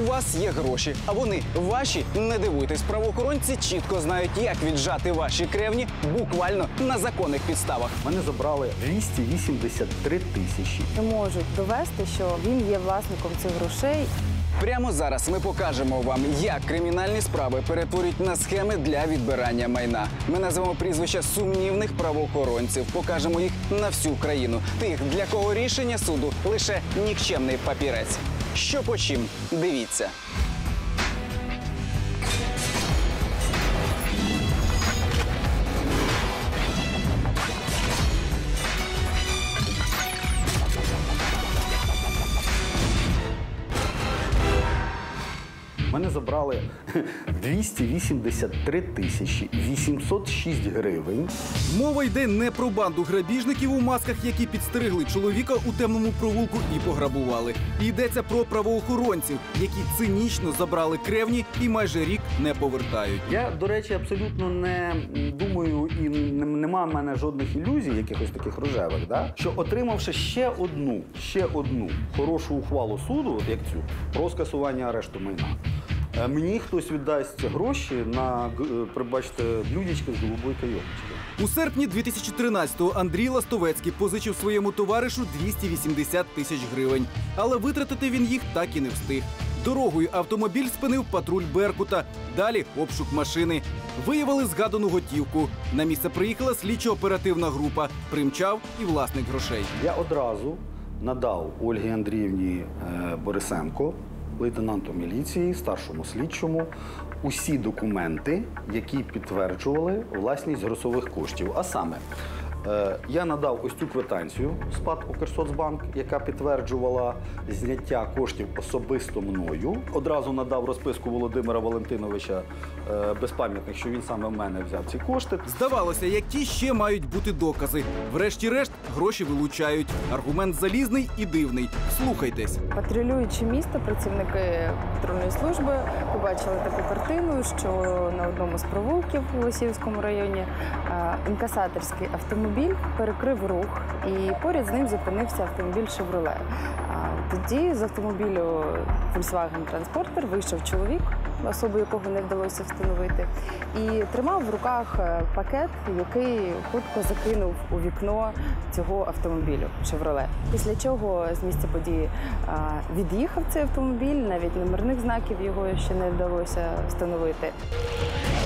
У вас є гроші, а вони ваші. Не дивуйтесь, правоохоронці чітко знають, як віджати ваші кревні буквально на законних підставах. Мене забрали 283 тисячі. не можуть довести, що він є власником цих грошей. Прямо зараз ми покажемо вам, як кримінальні справи перетворюють на схеми для відбирання майна. Ми назвемо прізвища сумнівних правоохоронців, покажемо їх на всю країну. Тих, для кого рішення суду лише нікчемний папірець. Що по чим? Дивіться. Мене забрали 283 тисячі 806 гривень. Мова йде не про банду грабіжників у масках, які підстерегли чоловіка у темному провулку і пограбували. Йдеться про правоохоронців, які цинічно забрали кревні і майже рік не повертають. Я, до речі, абсолютно не думаю і нема в мене жодних ілюзій, якихось таких рожевих, да? що отримавши ще одну, ще одну хорошу ухвалу суду, от як цю, про скасування арешту майна. е, Мені хтось віддасть гроші на е, пробачте блюдечко з голубої кайомочки. У серпні 2013-го Андрій Ластовецький позичив своєму товаришу 280 тисяч гривень, але витратити він їх так і не встиг. Дорогою автомобіль спинив патруль Беркута. Далі обшук машини. Виявили згадану готівку. На місце приїхала слідчо-оперативна група. Примчав і власник грошей. Я одразу надав Ольгі Андріївні е, Борисенко, лейтенанту міліції, старшому слідчому, усі документи, які підтверджували власність грошових коштів. А саме, я надав ось цю квитанцію з ПАД Укрсоцбанк, яка підтверджувала зняття коштів особисто мною. Одразу надав розписку Володимира Валентиновича е, безпам'ятних, що він саме в мене взяв ці кошти. Здавалося, які ще мають бути докази. Врешті-решт гроші вилучають. Аргумент залізний і дивний. Слухайтесь. Патрулюючи місто, працівники патрульної служби побачили таку картину, що на одному з провулків у Лосівському районі е, інкасаторський автомобіль перекрив рух, і поряд з ним зупинився автомобіль Шевроле. Тоді з автомобілю Volkswagen Transporter вийшов чоловік, особу якого не вдалося встановити, і тримав в руках е, пакет, який хутко закинув у вікно цього автомобілю Шевроле. Після чого з місця події від'їхав цей автомобіль, навіть номерних знаків його ще не вдалося встановити.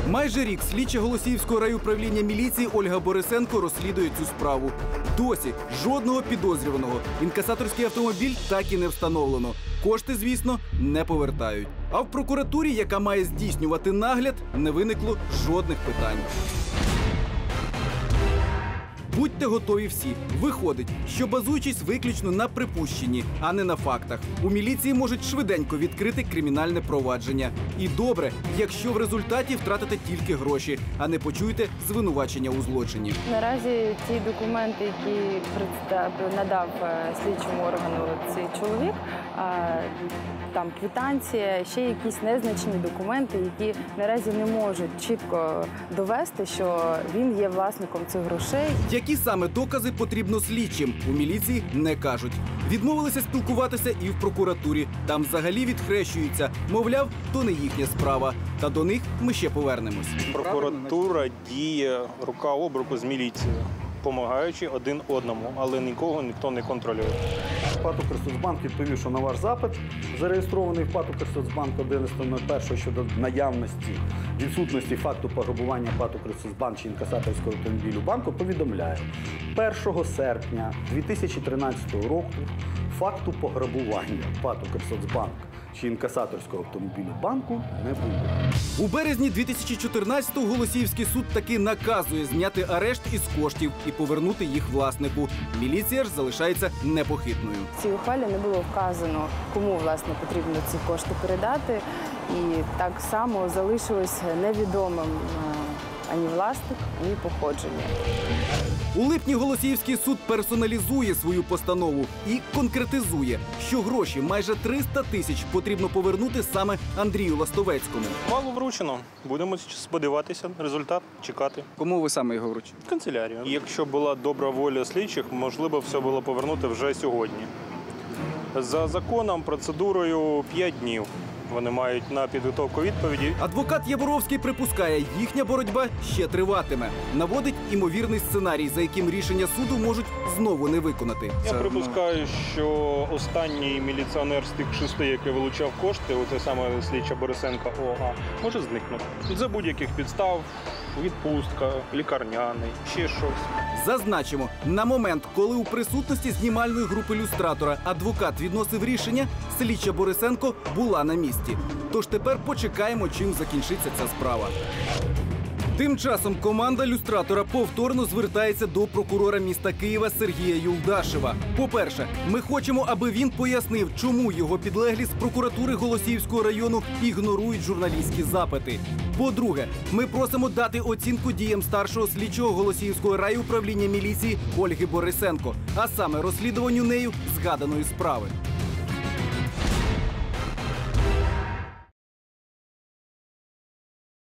Майже рік слідча Голосіївського райуправління міліції Ольга Борисенко розслідує цю справу. Досі жодного підозрюваного. Інкасаторський автомобіль так і не встановлено. Кошти, звісно, не повертають. А в прокуратурі, яка має здійснювати нагляд, не виникло жодних питань. Будьте готові всі. Виходить, що базуючись виключно на припущенні, а не на фактах, у міліції можуть швиденько відкрити кримінальне провадження. І добре, якщо в результаті втратите тільки гроші, а не почуєте звинувачення у злочині. Наразі ті документи, які надав е, слідчому органу цей чоловік, там квитанція, ще якісь незначні документи, які наразі не можуть чітко довести, що він є власником цих грошей. Які саме докази потрібно слідчим у міліції не кажуть. Відмовилися спілкуватися і в прокуратурі. Там взагалі відхрещуються. Мовляв, то не їхня справа. Та до них ми ще повернемось. Прокуратура діє рука об руку з міліцією, допомагаючи один одному, але нікого ніхто не контролює. ПАТ «Укрсоцбанк» відповів, що на ваш запит, зареєстрований в ПАТ «Укрсоцбанк» 11.01 щодо наявності відсутності факту пограбування ПАТ «Укрсоцбанк» чи інкасаторського автомобілю банку, повідомляє. 1 серпня 2013 року факту пограбування ПАТ «Укрсоцбанк» чи інкасаторського автомобілю банку не було. У березні 2014-го Голосіївський суд таки наказує зняти арешт із коштів і повернути їх власнику. Міліція ж залишається непохитною. В цій ухвалі не було вказано, кому власне потрібно ці кошти передати, і так само залишилось невідомим е, ані власник, ані походження. У липні Голосіївський суд персоналізує свою постанову і конкретизує, що гроші майже 300 тисяч потрібно повернути саме Андрію Ластовецькому. Мало вручено. Будемо сподіватися, результат чекати. Кому ви саме його вручили? Канцелярію. Якщо була добра воля слідчих, можливо, все було повернути вже сьогодні. За законом, процедурою 5 днів Вони мають на підготовку відповіді. Адвокат Яворовський припускає, їхня боротьба ще триватиме. Наводить імовірний сценарій, за яким рішення суду можуть знову не виконати. Я припускаю, що останній міліціонер з тих шести, який вилучав кошти, оце саме слідча Борисенка ОА, може зникнути. За будь-яких підстав, відпустка, лікарняний, ще щось. Зазначимо, на момент, коли у присутності знімальної групи люстратора адвокат відносив рішення, слідча Борисенко була на місці. Тож тепер почекаємо, чим закінчиться ця справа. Тим часом команда люстратора повторно звертається до прокурора міста Києва Сергія Юлдашева. По-перше, ми хочемо, аби він пояснив, чому його підлеглі з прокуратури Голосіївського району ігнорують журналістські запити. По-друге, ми просимо дати оцінку діям старшого слідчого Голосіївського райуправління міліції Ольги Борисенко, а саме розслідуванню нею згаданої справи.